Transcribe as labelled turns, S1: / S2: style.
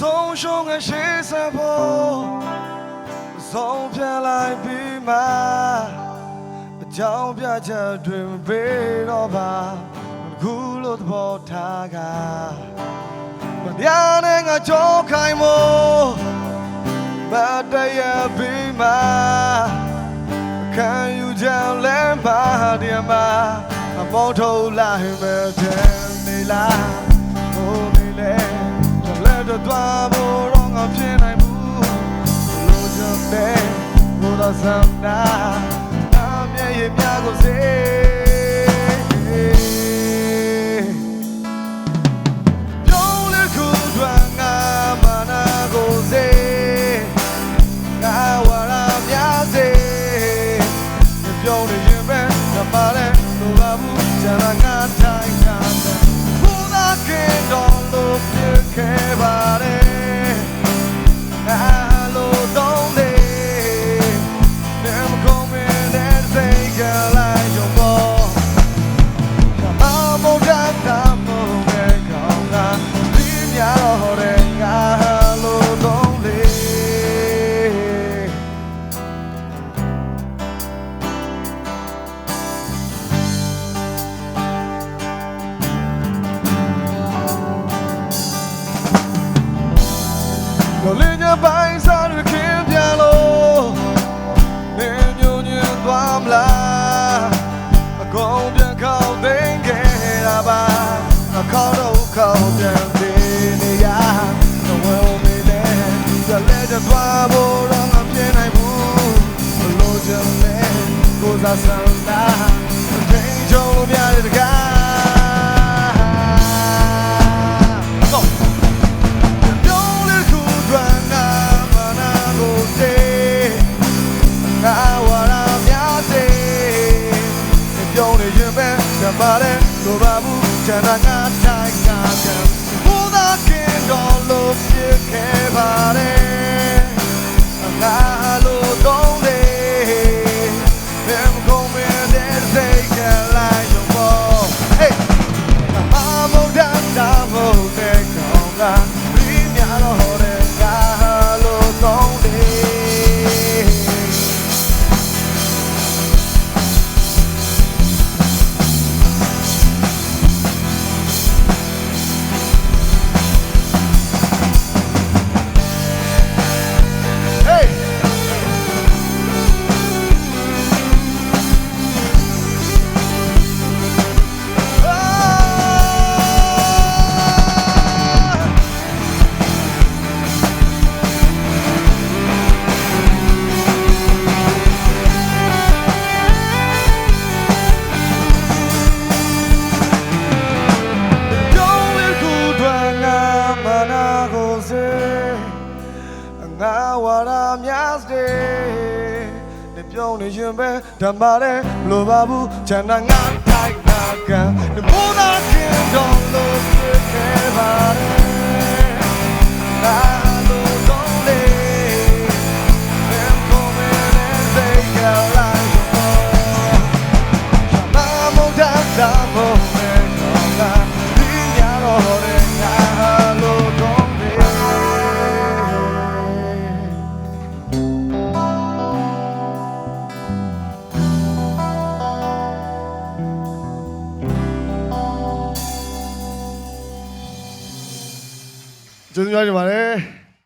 S1: ဆုံးရှုံးငါရှေးစဖို့ဆုံးဖြတ်လိုက်ပြီးမှအကြောင်းပြချက်တွင်ပေးတော့ပါခုလိုသဘောထားကမတရားနဲ့ငါကြောခိုင်းမို့မတရားပြီးမှခံယူကြလဲမှာဒီမှာအမောထုတ်လိုက်မယ်တဲ့နေလားဟိုနေလေ တလဲတော့သွားဖို့တော့ငါဖြစ်နိုင်ဘူးလို့ချင်တယ်ဘုရားစံနာအမြဲရမြကိုစေပြုံးလေ ပိုင်းစားရခင်ပြန်လို့နေညွညွသွားမလားအကုန်ပြန်ခေါက်သိမ်းခဲ့တာပါအခေါက်တော့ခေါက်ပြန်သေးနေရတော့ဝဲမေးလေဒီလည်းတော့သွားဖို့တော့မပြေနိုင်ဘူးဘလို့ချင်လဲကိုယ်စားဆန္ဒထိန်ချုံလို့ပြတဲ့တကား ပဲတပါလေလိုပါဘူးချန်တာငါတိုင်းငါကံဘုရားကင်တော်လို့ဖြစ်ခဲ့ ငါဝရများစေနေပြုံးနေရင်ပဲဓမ္မတဲ့လိုပါဘူးချန်တာငါတိုင်းငါကံဒီမိုးသာခင်တော်လို့ဖြစ်ခဲ့ပါတယ် ကျေးဇူးများတင်ပါတယ်